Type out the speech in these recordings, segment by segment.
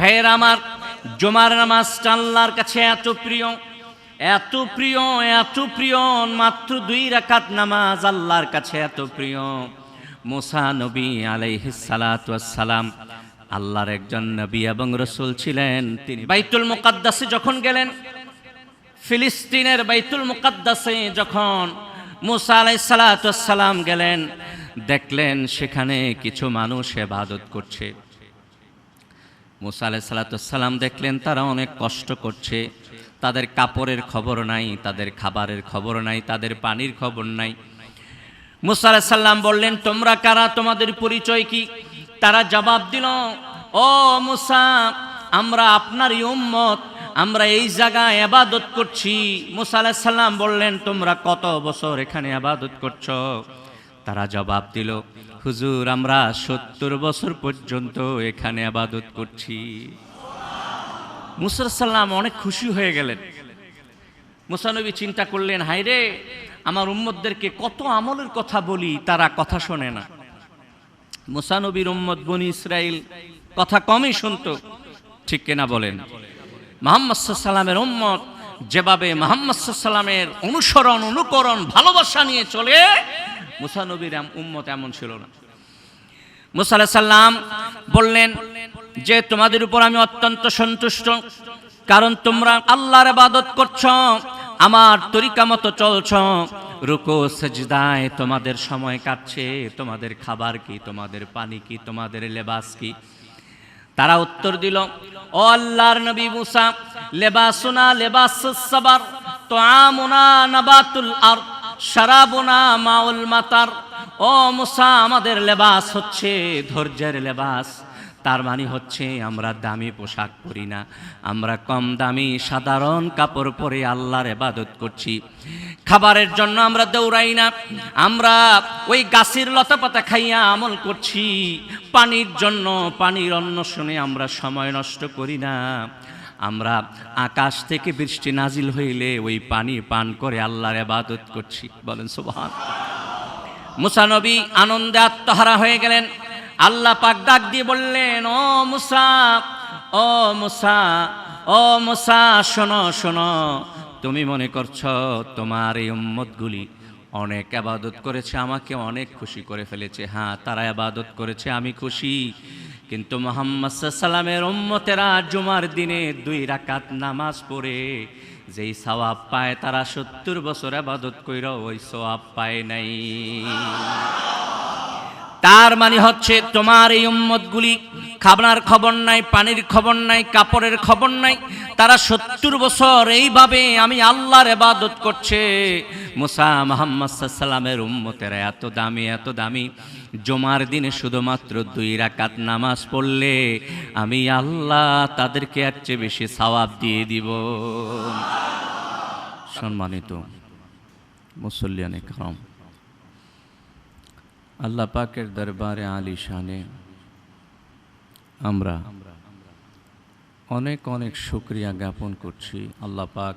ভাইয়ের আমার, জমার নামাজটা আল্লাহর কাছে এত প্রিয় এত প্রিয় এত প্রিয়, মাত্র দুই রাকাত নামাজ আল্লাহর কাছে এত প্রিয়। মুসা নবী সালাম আল্লাহর একজন নবী এবং রসুল ছিলেন। তিনি বাইতুল মুকাদ্দাসে যখন গেলেন, ফিলিস্তিনের বাইতুল মুকাদ্দাসে যখন মুসা আলাইসালাম গেলেন, দেখলেন সেখানে কিছু মানুষ এবাদত করছে। মুসা আলাইসালাম দেখলেন তারা অনেক কষ্ট করছে। তাদের কাপড়ের খবর নাই, তাদের খাবারের খবর নাই, তাদের পানির খবর নাই। মুসা আলাইসাল্লাম বললেন, তোমরা কারা? তোমাদের পরিচয় কি? তারা জবাব দিল, ও মুসা, আমরা আপনারই উম্মত, আমরা এই জায়গায় আবাদত করছি। মুসা আলাইসাল্লাম বললেন, তোমরা কত বছর এখানে আবাদত করছ? তারা জবাব দিল হুজুর, আমরা সত্তর বছর পর্যন্ত এখানে আবাদত করছি। মুসা সাল্লাম অনেক খুশি হয়ে গেলেন। মুসানবী চিন্তা করলেন হাইরে আমার উম্মদদেরকে কত আমলের কথা বলি, তারা কথা শোনে না। মুসানবীর উম্মত বনি ইসরাইল কথা কমই শুনতো, ঠিক কেনা বলেন? মোহাম্মদ সাল্লামের উম্মত যেভাবে মোহাম্মদ সাল্লামের অনুসরণ, অনুকরণ, ভালোবাসা নিয়ে চলে মুসানবীর উম্মত এমন ছিল না। মুসা সাল্লাম বললেন যে, তোমাদের উপর আমি অত্যন্ত সন্তুষ্ট, কারণ তোমরা আল্লাহর আবাদত করছ, আমার তরিকা মতো চলছ। রুকো, সেজদায় তোমাদের সময় কাটছে, তোমাদের খাবার কি, তোমাদের পানি কি, তোমাদের লেবাস কি? তারা উত্তর দিল, ও আল্লাহর নবী মুসা, লেবাসুনা লেবাস সাবার তো আমুনা নাবাতুল আর শারাবুনা মাউল মাতার। ও মুসা, আমাদের লেবাস হচ্ছে ধৈর্যের লেবাস। তার মানে হচ্ছে আমরা দামি পোশাক পরি না। আমরা কম দামি সাধারণ কাপড় পরে আল্লাহর এবাদত করছি। খাবারের জন্য আমরা দৌড়াই না। আমরা ওই গাছের লতাপাতা খাইয়া আমল করছি। পানির জন্য, পানির অন্বেষণে আমরা সময় নষ্ট করি না। আমরা আকাশ থেকে বৃষ্টি নাজিল হইলে ওই পানি পান করে আল্লাহর এবাদত করছি। বলেন, সুবহান। মুসানবী আনন্দে আত্মহারা হয়ে গেলেন। আল্লাহ পাক ডাক দিয়ে বললেন, ও মুসা ও মুসা ও মুসা, শোনো শোনো, তুমি মনে করছ তোমার এই উম্মতগুলি অনেক আবাদত করেছে, আমাকে অনেক খুশি করে ফেলেছে। হ্যাঁ তারা আবাদত করেছে, আমি খুশি। কিন্তু মোহাম্মদ সাল্লামের উম্মতেরা জুমার দিনে দুই রাকাত নামাজ পড়ে। যেই সওয়াব পায় তারা সত্তর বছর আবাদত কইর ওই সওয়াব পায় নাই। তার মানে হচ্ছে তোমার এই উম্মতগুলি খাবার খবর নাই, পানির খবর নাই, কাপড়ের খবর নাই। তারা সত্তর বছর এইভাবে আমি আল্লাহর এবাদত করছে। মুসা মোহাম্মদ সাল্লামের উম্মতেরা এত দামি এত দামি। জমার দিনে শুধুমাত্র দুই রাকাত নামাজ পড়লে আমি আল্লাহ তাদেরকে আর চেয়ে বেশি সওয়াব দিয়ে দিব। সম্মানিত মুসল্লিয়ানে কারম আল্লাহ পাকের দরবারে আলী শানে আমরা অনেক অনেক শুক্রিয়া জ্ঞাপন করছি। আল্লাহ পাক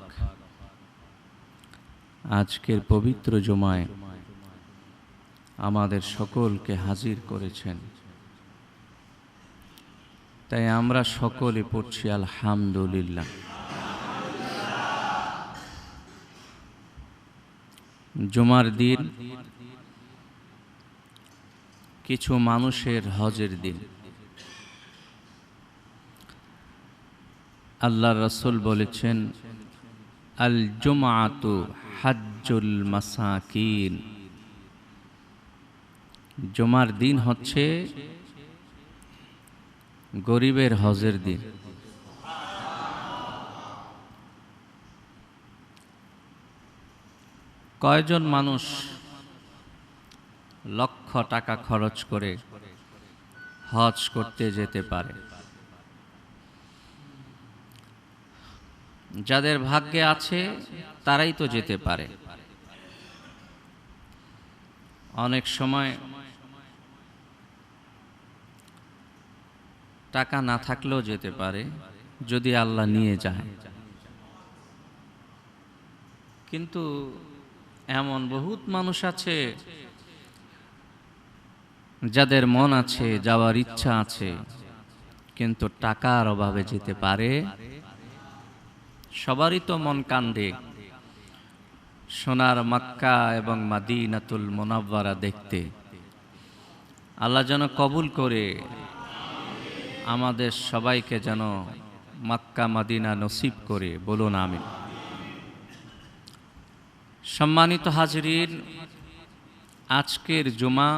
আজকের পবিত্র জমায় আমাদের সকলকে হাজির করেছেন। তাই আমরা সকলে পড়ছি আলহামদুলিল্লাহ। জুমার দিন কিছু মানুষের হজের দিন। আল্লাহ রসুল বলেছেন আল জুমাতু হাজ্জুল মাসাকিন। জুমার দিন হচ্ছে গরিবের হজের দিন। কয়জন মানুষ লক্ষ টাকা খরচ করে হজ করতে যেতে পারে? যাদের ভাগ্যে আছে, তারাই তো যেতে পারে। অনেক সময় টাকা না থাকলেও যেতে পারে, যদি আল্লাহ নিয়ে যায়। কিন্তু এমন বহুত মানুষ আছে যাদের মন আছে, যাওয়ার ইচ্ছা আছে, কিন্তু টাকার অভাবে যেতে পারে। সবারই তো মন কান্দে। সোনার মক্কা এবং মাদিনাতুল মোনাব্বারা দেখতে। আল্লাহ যেন কবুল করে। আমাদের সবাইকে যেন মক্কা মাদিনা নসিব করে, বলুন আমি সম্মানিত হাজরিন, আজকের জুমা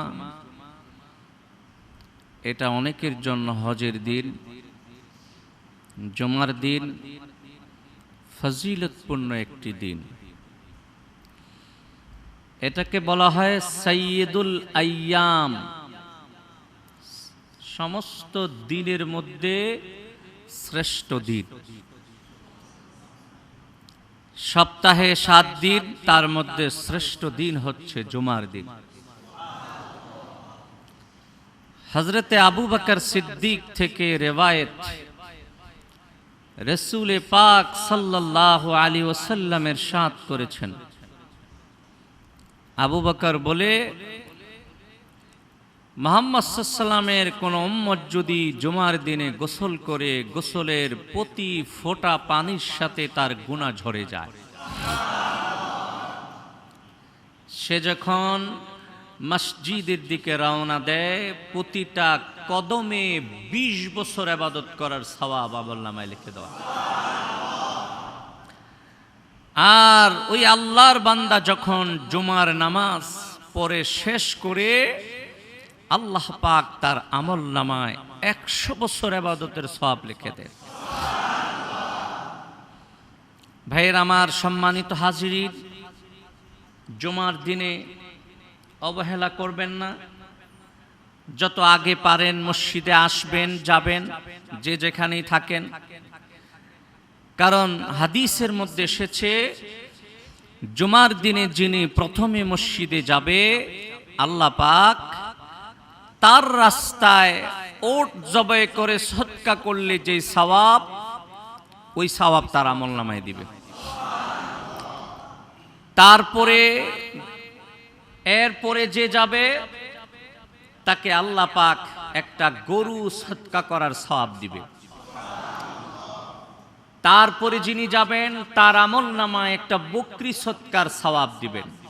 এটা অনেকের জন্য হজের দিন, জমার দিন ফজিলতপূর্ণ একটি দিন। এটাকে বলা হয় সৈয়দুল আয়াম সমস্ত দিনের মধ্যে শ্রেষ্ঠ দিন। সপ্তাহে সাত দিন, তার মধ্যে শ্রেষ্ঠ দিন হচ্ছে জুমার দিন। হজরতে আবু বকর সিদ্দিক থেকে রেওয়ায়েত রসুলে পাক সাল্লাহ আলী ওসাল্লামের সাথ করেছেন। আবু বকর বলে মোহাম্মদ সাল্লামের কোন উম্মত যদি জুমার দিনে গোসল করে গোসলের প্রতি ফোঁটা পানির সাথে তার গুণা ঝরে যায়। সে যখন মসজিদের দিকে রওনা দেয়, প্রতিটা কদমে ২০ বছর আবাদত করার সওয়াব আমল নামায় লিখে দেওয়া। আর ওই আল্লাহর বান্দা যখন জুমার নামাজ পরে শেষ করে আল্লাহ পাক তার আমল নামায় একশো বছর আবাদতের সব লিখে দেন। ভাইয়ের আমার সম্মানিত হাজিরির জুমার দিনে অবহেলা করবেন না। যত আগে পারেন মসজিদে আসবেন, যাবেন, যে যেখানেই থাকেন। কারণ হাদিসের মধ্যে এসেছে, জুমার দিনে যিনি প্রথমে মসজিদে যাবে, আল্লাহ পাক তার রাস্তায় ওট জবাই করে সৎকা করলে যে সওয়াব, ওই সওয়াব তার আমল নামায় দিবে। তারপরে, এরপরে যে যাবে, তাকে আল্লাহ পাক একটা গরু সৎকা করার সওয়াব দিবে। তারপরে যিনি যাবেন, তার আমল নামায় একটা বকরি সৎকার সওয়াব দিবেন।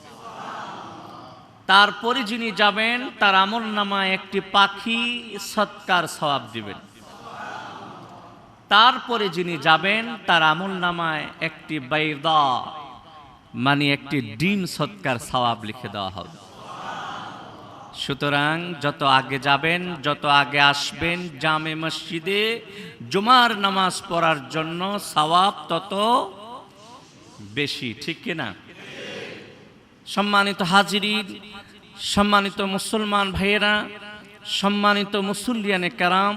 তারপরে যিনি যাবেন, তার আমল নামায় একটি পাখি সৎকার সওয়াব দিবেন। তারপরে যিনি যাবেন, তার আমল নামায় একটি বাইদা মানে একটি ডিম সৎকার সওয়াব লিখে দেওয়া হবে। সুতরাং যত আগে যাবেন, যত আগে আসবেন জামে মসজিদে, জুমার নামাজ পড়ার জন্য সওয়াব তত বেশি, ঠিক কিনা? সম্মানিত হাজিরি সম্মানিত মুসলমান ভাইয়েরা, সম্মানিত মুসল্লিয়ানে কারাম,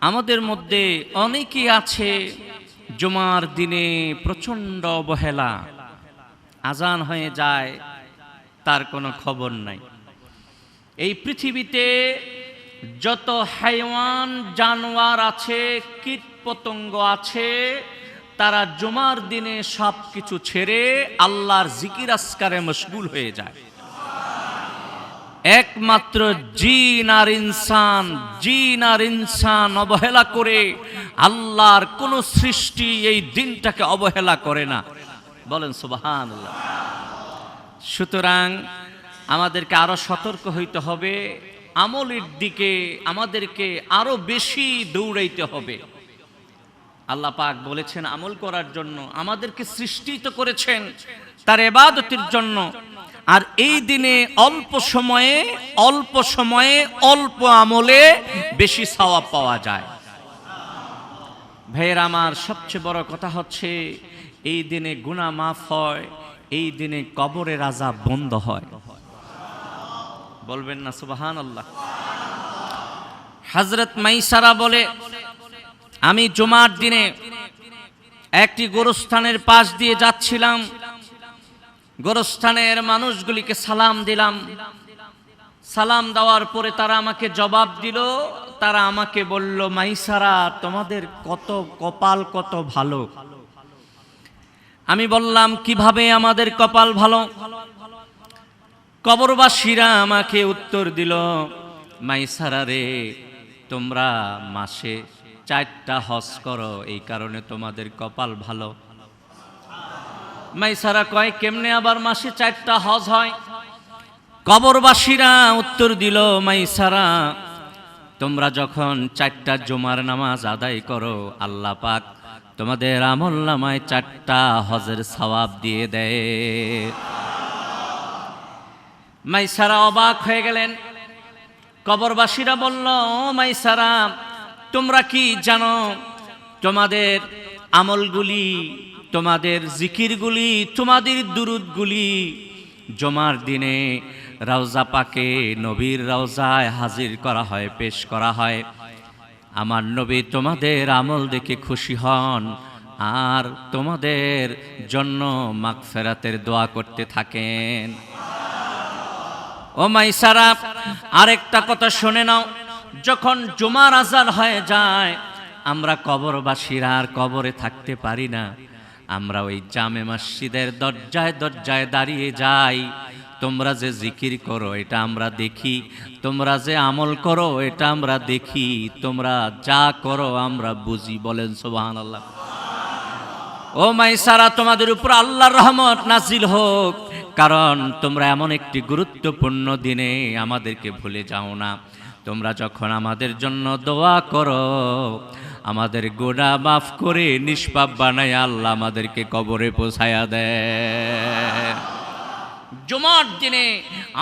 আমাদের মধ্যে অনেকেই আছে জুমার দিনে প্রচণ্ড অবহেলা, আজান হয়ে যায়, তার কোনো খবর নাই। এই পৃথিবীতে যত হাইওয়ান, জানোয়ার আছে কীট পতঙ্গ আছে তারা জুমার দিনে সব কিছু ছেড়ে আল্লাহর জিকির আসকারে মশগুল হয়ে যায়। একমাত্র জিন আর ইনসান, জিন আর ইনসান অবহেলা করে আল্লাহর কোন সৃষ্টি এই দিনটাকে অবহেলা করে না। বলেন সুবাহান সুতরাং আমাদেরকে আরও সতর্ক হইতে হবে, আমলের দিকে আমাদেরকে আরও বেশি দৌড়াইতে হবে। আল্লাহ পাক বলেছেন, আমল করার জন্য, আমাদেরকে সৃষ্টিত করেছেন তার এবাদতির জন্য। আর এই দিনে অল্প সময়ে অল্প সময়ে, অল্প আমলে বেশি সওয়াব পাওয়া যায়। ভাইয়ের, আমার সবচেয়ে বড় কথা হচ্ছে, এই দিনে গুনাহ মাফ হয়, এই দিনে কবরের আজাব বন্ধ হয়। বলবেন না সুবাহান আল্লাহ হজরত মাইসারা বলে আমি জুমার দিনে একটি গোরস্থানের পাশ দিয়ে যাচ্ছিলাম। গোরস্থানের মানুষগুলিকে সালাম দিলাম। সালাম দেওয়ার পরে তারা আমাকে জবাব দিল, তারা আমাকে বলল, মাইসারা, তোমাদের কত কপাল কত ভালো। আমি বললাম, কীভাবে আমাদের কপাল ভালো? কবরবাসীরা আমাকে উত্তর দিল, মাইসারা রে, তোমরা মাসে চারটা হজ করো, এই কারণে তোমাদের কপাল ভালো। মাইসারা কয়, কেমনে আবার মাসে চারটা হজ হয়? কবরবাসীরা উত্তর দিল, মাইসারা, তোমরা যখন চারটা জুমার নামাজ আদায় করো, আল্লাহ পাক তোমাদের আমল নামায় চারটা হজের সওয়াব দিয়ে দেয়। মাইসারা অবাক হয়ে গেলেন। কবরবাসীরা বলল ও মাইসারা তোমরা কি জানো? তোমাদের আমলগুলি, তোমাদের জিকিরগুলি, তোমাদের দুরুদগুলি জমার দিনে রওজা পাকে নবীর রওজায় হাজির করা হয়, পেশ করা হয়। আমার নবী তোমাদের আমল দেখে খুশি হন আর তোমাদের জন্য মাগফেরাতের দোয়া করতে থাকেন। ও মাইসারা আরেকটা কথা শুনে নাও। যখন জুমার আজান হয়ে যায়, আমরা কবরবাসীরা আর কবরে থাকতে পারি না। আমরা ওই জামে মসজিদের দরজায় দরজায় দাঁড়িয়ে যাই। তোমরা যে জিকির করো, এটা আমরা দেখি। তোমরা যে আমল করো, এটা আমরা দেখি। তোমরা যা করো, আমরা বুঝি। বলেন সোবাহান আল্লাহ ও মাইসারা তোমাদের উপর আল্লাহর রহমত নাজিল হোক। কারণ তোমরা এমন একটি গুরুত্বপূর্ণ দিনে আমাদেরকে ভুলে যাও না। তোমরা যখন আমাদের জন্য দোয়া করো, আমাদের গোড়া মাফ করে নিষ্পাপ বানায় আল্লাহ আমাদেরকে কবরে পৌঁছায়া দেয় জমার দিনে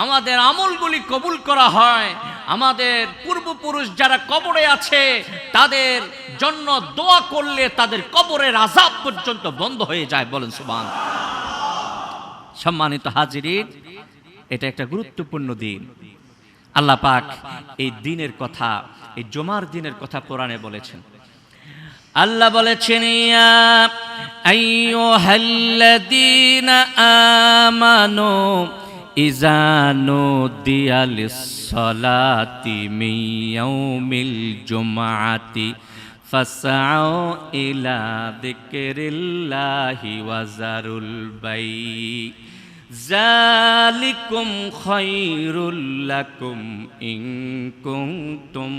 আমাদের আমলগুলি কবুল করা হয়। আমাদের পূর্বপুরুষ যারা কবরে আছে, তাদের জন্য দোয়া করলে তাদের কবরের আজাব পর্যন্ত বন্ধ হয়ে যায় বলেন সুবান সম্মানিত হাজিরিন, এটা একটা গুরুত্বপূর্ণ দিন। আল্লাহ পাক এই দিনের কথা, এই জমার দিনের কথা কোরআনে বলেছেন। আল্লাহ বলেছেন, ইয়া আমানু নুদিয়া লিস-সালাতি মিন ইয়াউমিল জুমআতি ফাসআউ ইলা যিকরিল্লাহি ওয়া যারুল বাই। যালিকুম খায়রুল লাকুম ইন কুনতুম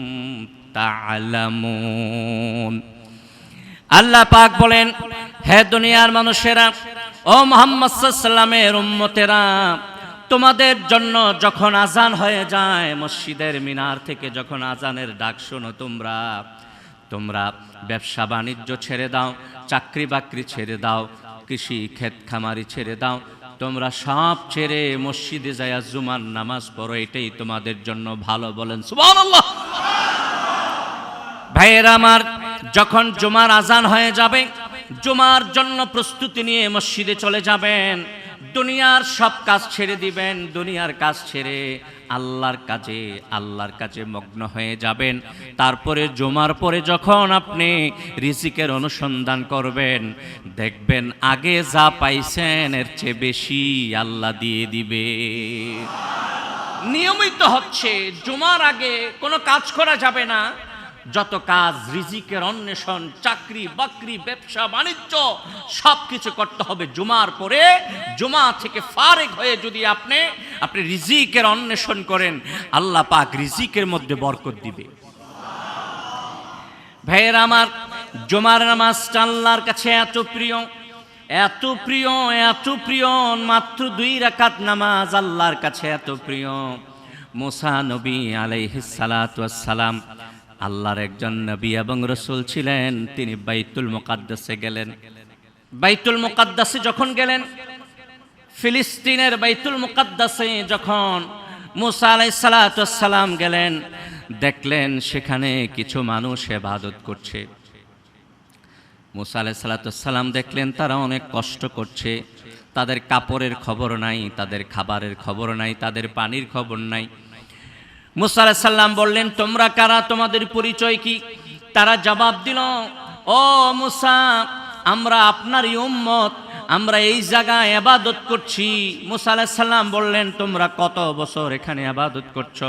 তা'লামুন আল্লাহ পাক বলেন, হে দুনিয়ার মানুষেরা, ও মোহাম্মদ সাল্লামের উম্মতেরা, তোমাদের জন্য যখন আজান হয়ে যায়, মসজিদের মিনার থেকে যখন আজানের ডাক শোনো তোমরা তোমরা ব্যবসা বাণিজ্য ছেড়ে দাও চাকরি বাকরি ছেড়ে দাও, কৃষি ক্ষেত খামারি ছেড়ে দাও তোমরা সাপ ছেড়ে মসজিদে যায় জুমার নামাজ পড়ো, এটাই তোমাদের জন্য ভালো বলেন। ভাইয়েরা আমার, যখন জুমার আজান হয়ে যাবে, জুমার জন্য প্রস্তুতি নিয়ে মসজিদে চলে যাবেন। দুনিয়ার সব কাজ ছেড়ে দিবেন, দুনিয়ার কাজ ছেড়ে আল্লাহর কাজে আল্লাহর কাজে মগ্ন হয়ে যাবেন। তারপরে জুমার পরে যখন আপনি রিজিকের অনুসন্ধান করবেন, দেখবেন আগে যা পাইছেন এর চেয়ে বেশি আল্লাহ দিয়ে দিবে। নিয়মিত হচ্ছে, জুমার আগে কোনো কাজ করা যাবে না। যত কাজ, রিজিকের অন্বেষণ, চাকরি, বাকরি, ব্যবসা, বাণিজ্য সব কিছু করতে হবে জুমার পরে। জুমা থেকে ফারেক হয়ে যদি আপনি আপনি রিজিকের অন্বেষণ করেন, আল্লাহ পাক রিজিকের মধ্যে বরকত দিবে। ভাইয়ের আমার, জুমার নামাজটা আল্লাহর কাছে এত প্রিয় এত প্রিয় এত প্রিয়, মাত্র দুই রাকাত নামাজ আল্লাহর কাছে এত প্রিয়। মোসা নবী আলাইহিস সালাম আল্লাহর একজন নবী এবং রসুল ছিলেন, তিনি বাইতুল মোকাদ্দাসে গেলেন। বাইতুল মোকাদ্দাসে যখন গেলেন, ফিলিস্তিনের বাইতুল মোকাদ্দাসে যখন মুসা আলাইসালাম গেলেন, দেখলেন সেখানে কিছু মানুষ এবাদত করছে। মুসা আলাইসালাম দেখলেন তারা অনেক কষ্ট করছে। তাদের কাপড়ের খবর নাই, তাদের খাবারের খবর নাই, তাদের পানির খবর নাই। মুসা সাল্লাম বললেন, তোমরা কারা? তোমাদের পরিচয় কি? তারা জবাব দিল, ও মুসা, আমরা আপনার উম্মত, আমরা এই জায়গায় আবাদত করছি। মুসা সাল্লাম বললেন, তোমরা কত বছর এখানে আবাদত করছ?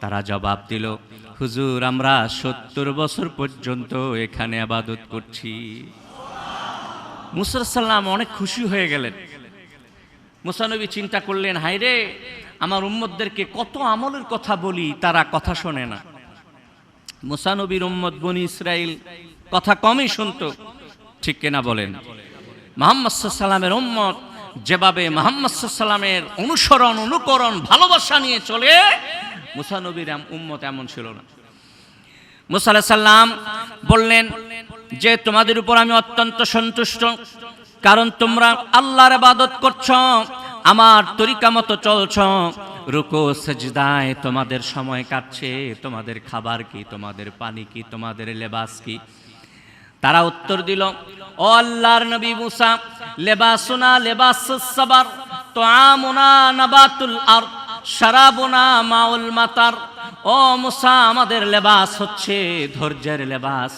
তারা জবাব দিল, হুজুর, আমরা সত্তর বছর পর্যন্ত এখানে আবাদত করছি। মুসা সাল্লাম অনেক খুশি হয়ে গেলেন। মুসানবী চিন্তা করলেন হাইরে আমার উম্মদদেরকে কত আমলের কথা বলি, তারা কথা শোনে না। মুসানবীর উম্মত বনি ইসরাইল কথা কমই শুনতো, ঠিক কিনা বলেন? মোহাম্মদ সাল্লামের উম্মত যেভাবে মোহাম্মদ সাল্লামের অনুসরণ, অনুকরণ, ভালোবাসা নিয়ে চলে, মুসানবীর উম্মত এমন ছিল না। মুসা সাল্লাম বললেন যে, তোমাদের উপর আমি অত্যন্ত সন্তুষ্ট, কারণ তোমরা আল্লাহর ইবাদত করছ আমার তরিকা মতো চলছ। রুকু, সেজদায় তোমাদের সময় কাটছে। তোমাদের খাবার কি? তোমাদের পানি কি? তোমাদের লেবাস কি? তারা উত্তর দিল, ও আল্লাহর নবী মুসা, লেবাসুনা লেবাস সাবার তো আমুনা নাবাতুল আর শারাবুনা মাউল মাতার। ও মুসা, আমাদের লেবাস হচ্ছে ধৈর্যের লেবাস।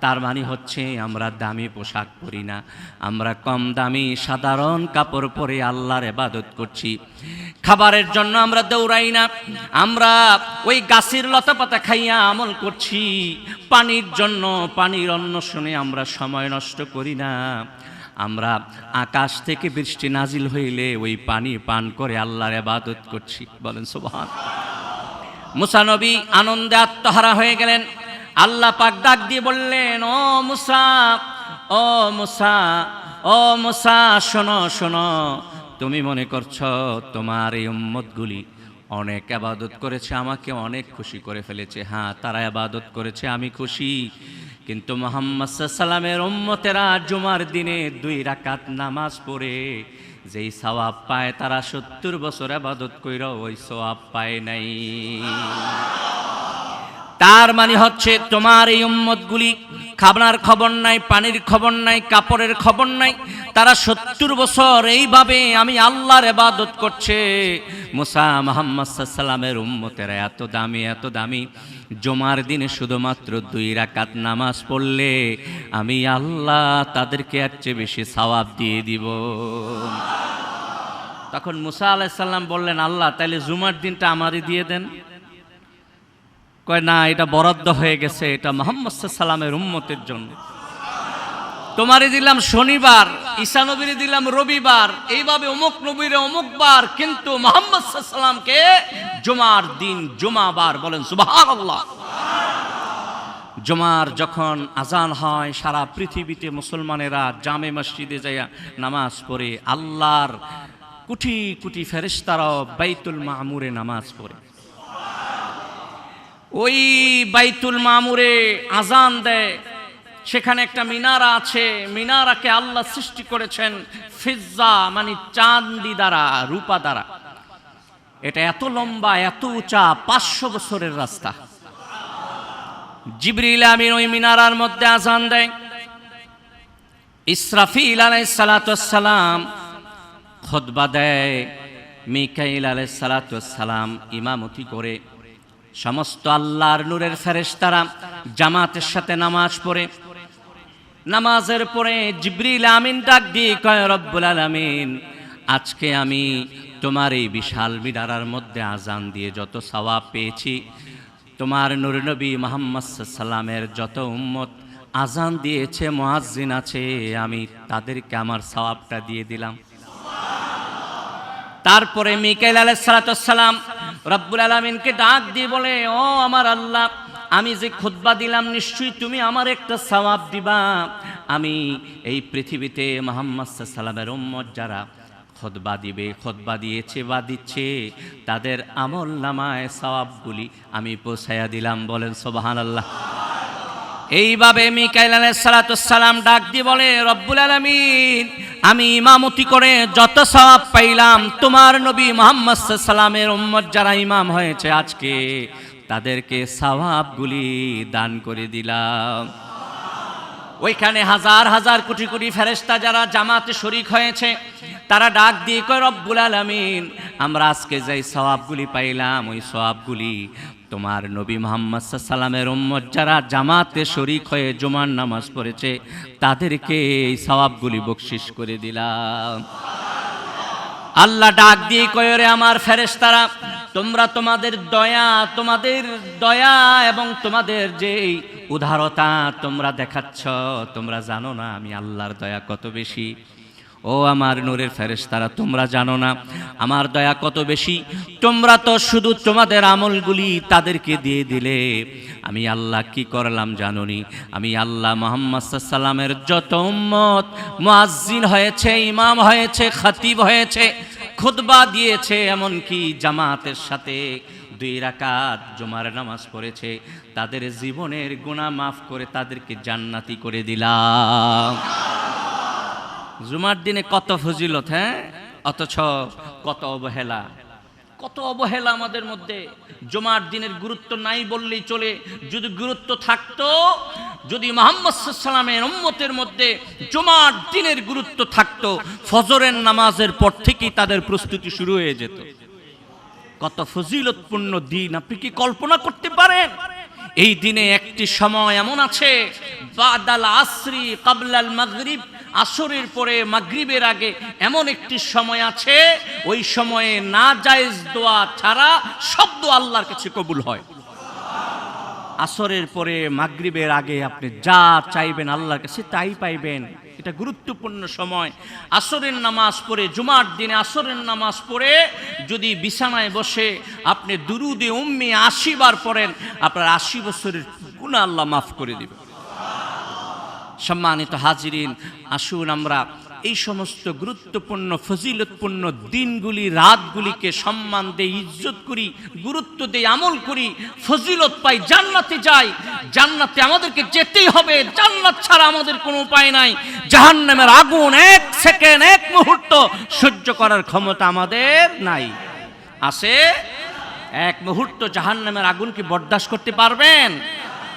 তার মানে হচ্ছে আমরা দামি পোশাক পরি না। আমরা কম দামি সাধারণ কাপড় পরে আল্লাহর এবাদত করছি। খাবারের জন্য আমরা দৌড়াই না। আমরা ওই গাছের লতাপাতা খাইয়া আমল করছি। পানির জন্য, পানির অন্বেষণে আমরা সময় নষ্ট করি না। আমরা আকাশ থেকে বৃষ্টি নাজিল হইলে ওই পানি পান করে আল্লাহর এবাদত করছি। বলেন সুবহান মুসানবী আনন্দে আত্মহারা হয়ে গেলেন। আল্লাহ পাক ডাক দিয়ে বললেন, ও মুসা ও মুসা ও মুসা, শোনো শোনো, তুমি মনে করছ তোমার এই উম্মতগুলি অনেক আবাদত করেছে, আমাকে অনেক খুশি করে ফেলেছে। হ্যাঁ তারা আবাদত করেছে, আমি খুশি। কিন্তু মোহাম্মদ সাল্লামের উম্মতেরা জুমার দিনে দুই রাকাত নামাজ পড়ে, যেই সওয়াব পায় তারা সত্তর বছর আবাদত কইর ওই সওয়াব পায় নাই। তার মানে হচ্ছে তোমার এই উম্মতগুলি খাবার খবর নাই, পানির খবর নাই, কাপড়ের খবর নাই। তারা সত্তর বছর এইভাবে আমি আল্লাহর এবাদত করছে। মুসা মোহাম্মদ সাল্লামের উম্মতেরা এত দামি এত দামি। জমার দিনে শুধুমাত্র দুই রাকাত নামাজ পড়লে আমি আল্লাহ তাদেরকে এর চেয়ে বেশি সওয়াব দিয়ে দিব। তখন মুসা আলাইসাল্লাম বললেন, আল্লাহ, তাইলে জুমার দিনটা আমারই দিয়ে দেন। কয়, না, এটা বরাদ্দ হয়ে গেছে, এটা মোহাম্মদ সাল্লামের উম্মতের জন্য। তোমারে দিলাম শনিবার, ঈসা নবীরে দিলাম রবিবার, এইভাবে অমুক নবীরে অমুক বার, কিন্তু মোহাম্মদ সাল্লামকে জুমার দিন জুমাবার বলেন আল্লাহ জুমার যখন আজান হয়, সারা পৃথিবীতে মুসলমানেরা জামে মসজিদে যাইয়া নামাজ পড়ে, আল্লাহর কুটি কুটি ফেরেশতারাও বাইতুল মামুরে নামাজ পড়ে। ওই বাইতুল মামুরে আজান দেয়। সেখানে একটা মিনারা আছে। মিনারাকে আল্লাহ সৃষ্টি করেছেন ফিজ্জা মানে চান্দি দ্বারা, রূপা দ্বারা। এটা এত লম্বা, এত উঁচা, পাঁচশো বছরের রাস্তা। জিবরিল আমিন ওই মিনারার মধ্যে আজান দেয়। ইসরাফিল আলাইহিস সালাম খোদবা দেয়। মিকাইল আলাইহিস সালাম ইমামতি করে। সমস্ত আল্লাহর নূরের ফেরেশতারা জামাতের সাথে নামাজ পড়ে। নামাজের পরে জিবরিল আমিন ডাক দিয়ে কয়, রব্বুল আলামিন, আজকে আমি তোমার এই বিশাল মিনারার মধ্যে আজান দিয়ে যত সওয়াব পেয়েছি, তোমার নূর নবী মোহাম্মদ সাল্লামের যত উম্মত আজান দিয়েছে, মুয়াজ্জিন আছে, আমি তাদেরকে আমার সওয়াবটা দিয়ে দিলাম। তারপরে মিকাইল আলাইসালাম রব্বুল আলমিনকে ডাক দিয়ে বলে, ও আমার আল্লাহ, আমি যে খুদ্া দিলাম, নিশ্চয়ই তুমি আমার একটা সওয়াব দিবা। আমি এই পৃথিবীতে মোহাম্মদ সাল্লামের উম্মত যারা খোদবা দিবে খোদবা দিয়েছে বা দিচ্ছে, তাদের আমল নামায় সওয়াবগুলি আমি পোষায়া দিলাম। বলেন সোবাহান আল্লাহ এইভাবে মিকাইল সালাম ডাক দিয়ে বলে, রব্বুল আলমিন, আমি ইমামতি করে যত সওয়াব পাইলাম, তোমার নবী মোহাম্মদ সাল্লামের উম্মত যারা ইমাম হয়েছে আজকে, তাদেরকে সওয়াবগুলি দান করে দিলাম। ওইখানে হাজার হাজার কোটি কোটি ফেরেস্তা যারা জামাতে শরিক হয়েছে, তারা ডাক দিয়ে কয়, রব্বুল আলমিন, আমরা আজকে যেই সওয়াবগুলি পাইলাম, ওই সওয়াবগুলি তোমার নবী মোহাম্মদ সাল্লামের উম্মত যারা জামাতে শরিক হয়ে জুমার নামাজ পড়েছে, তাদেরকে এই সওয়াবগুলি বকশিস করে দিলাম। আল্লাহ ডাক দিয়ে কয়রে আমার ফেরেশতারা, তোমরা তোমাদের দয়া তোমাদের দয়া এবং তোমাদের যে উদারতা তোমরা দেখাচ্ছ, তোমরা জানো না আমি আল্লাহর দয়া কত বেশি? ও আমার নূরের ফেরেশতারা, তোমরা জানো না, আমার দয়া কত বেশি। তোমরা তো শুধু তোমাদের আমলগুলি তাদেরকে দিয়ে দিলে। আমি আল্লাহ কি করলাম জানোনি? আমি আল্লাহ মোহাম্মদ সাল্লামের যত উম্মত, মুয়াজ্জিন হয়েছে, ইমাম হয়েছে, খতিব হয়েছে, খুতবা দিয়েছে, এমনকি জামাতের সাথে দুই রাকাত জুমার নামাজ পড়েছে, তাদের জীবনের গুনাহ মাফ করে তাদেরকে জান্নাতি করে দিলাম। জুমার দিনে কত ফজিলত হ্যাঁ? অথচ কত অবহেলা। কত অবহেলা আমাদের মধ্যে। জুমার দিনের গুরুত্ব নাই বললেই চলে। যদি গুরুত্ব থাকতো, যদি মোহাম্মদ সাল্লামের উম্মতের মধ্যে জুমার দিনের গুরুত্ব থাকতো, ফজরের নামাজের পর থেকেই তাদের প্রস্তুতি শুরু হয়ে যেত। কত ফজিলতপূর্ণ দিন। আপনি কি কল্পনা করতে পারেন? এই দিনে একটি সময় এমন আছে, বাদাল আসরি কাবলাল মাগরিব আসরের পরে মাগরিবের আগে এমন একটি সময় আছে, ওই সময়ে না জায়েজ দোয়া ছাড়া সব দোয়া আল্লাহর কাছে কবুল হয়। আসরের পরে মাগরিবের আগে আপনি যা চাইবেন আল্লাহর কাছে তাই পাইবেন। এটা গুরুত্বপূর্ণ সময়। আসরের নামাজ পড়ে, জুমার দিনে আসরের নামাজ পড়ে যদি বিছানায় বসে আপনি দুরুদে উম্মি আশি বার পড়েন, আপনার আশি বছরের গুণা আল্লাহ মাফ করে দিবে সম্মানিত হাজিরিন, আসুন আমরা এই সমস্ত গুরুত্বপূর্ণ, ফজিলতপূর্ণ দিনগুলি, রাতগুলিকে সম্মান দেই, ইজ্জত করি, গুরুত্ব দেই, আমল করি, ফজিলত পাই, জান্নাতে যাই। জান্নাতে আমাদেরকে যেতেই হবে, জান্নাত ছাড়া আমাদের কোনো উপায় নাই। জাহান্নামের আগুন এক সেকেন্ড, এক মুহূর্ত সহ্য করার ক্ষমতা আমাদের নাই। আছে? এক মুহূর্ত জাহান্নামের আগুন কি বরদাস্ত করতে পারবেন?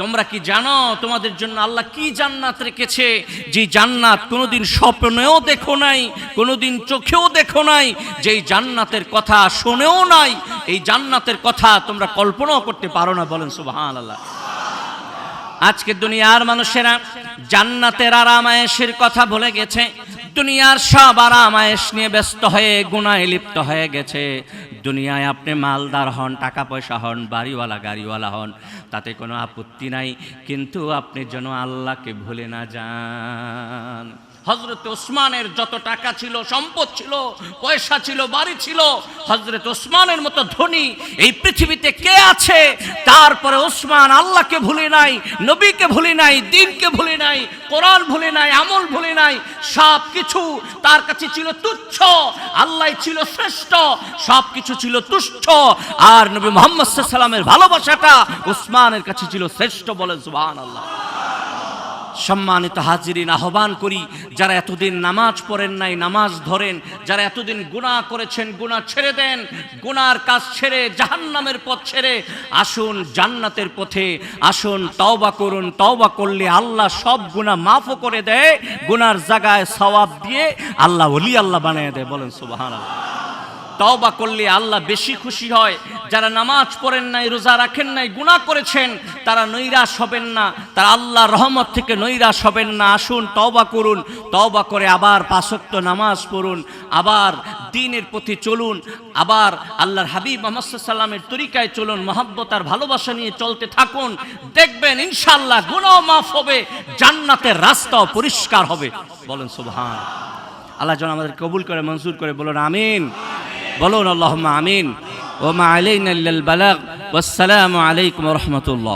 তোমরা কি জানো তোমাদের জন্য আল্লাহ কি জান্নাত রেখেছে? যে জান্নাত কোনোদিন স্বপ্নেও দেখো নাই, কোনোদিন চোখেও দেখো নাই, যেই জান্নাতের কথা শোনেও নাই, এই জান্নাতের কথা তোমরা কল্পনাও করতে পারো না, বলেন সুবহান আল্লাহ আজকে দুনিয়ার মানুষেরা জান্নাতের আরামায়েশের কথা ভুলে গেছে দুনিয়ার সব আরামায়েশ নিয়ে ব্যস্ত হয়ে গুনায় লিপ্ত হয়ে গেছে। দুনিয়ায় আপনি মালদার হন টাকা পয়সা হন, বাড়িওয়ালা, গাড়িওয়ালা হন, তাতে কোনো আপত্তি নাই। কিন্তু আপনি যেন আল্লাহকে ভুলে না যান। হজরত ওসমানের যত টাকা ছিল, সম্পদ ছিল, পয়সা ছিল, বাড়ি ছিল হজরত ওসমানের মতো ধনী এই পৃথিবীতে কে আছে? তারপরে ওসমান আল্লাহকে ভুলে নাই, নবীকে ভুলে নাই, দিনকে ভুলে নাই, কোরআন ভুলে নাই, আমল ভুলে নাই সব কিছু তার কাছে ছিল তুচ্ছ, আল্লাহ ছিল শ্রেষ্ঠ সব কিছু ছিল তুচ্ছ, আর নবী মোহাম্মদ সাল্লামের ভালোবাসাটা ওসমানের কাছে ছিল শ্রেষ্ঠ বলে সুবহান আল্লাহ সম্মানিত হাজিরিন, আহ্বান করি, যারা এতদিন নামাজ পড়েন নাই, নামাজ ধরেন, যারা এতদিন গুনাহ করেছেন, গুনাহ ছেড়ে দেন গুনার কাজ ছেড়ে, জাহান্নামের পথ ছেড়ে, আসুন জান্নাতের পথে, আসুন তওবা করুন, তওবা করলে আল্লাহ সব গুনাহ মাফও করে দেয় গুনার জায়গায় সওয়াব দিয়ে আল্লাহ অলি আল্লাহ বানিয়ে দেয়, বলেন সুবহানাল্লাহ। তওবা করলে আল্লাহ বেশি খুশি হয়। যারা নামাজ পড়েন নাই, রোজা রাখেন নাই, গুনাহ করেছেন, তারা নৈরাশ হবেন না। তারা আল্লাহ রহমত থেকে নৈরাশ হবেন না। আসুন, তওবা করুন। তওবা করে আবার পাঁচক্ত নামাজ পড়ুন। আবার দিনের পথে চলুন। আবার আল্লাহর হাবিব মোহাম্মদ সাল্লামের তরিকায় চলুন। মহাব্বত আর ভালোবাসা নিয়ে চলতে থাকুন। দেখবেন ইনশাল্লাহ গুনাহ মাফ হবে, জান্নাতের রাস্তাও পরিষ্কার হবে। বলেন সুবহান। আল্লাহ যেন আমাদের কবুল করে, মঞ্জুর করে, বলুন আমিন। বলুন আল্লাহ আমিন ওমা আলাইনা ইল্লাল বালাগ ওয়াসসালামু আলাইকুম রহমতুল্লাহ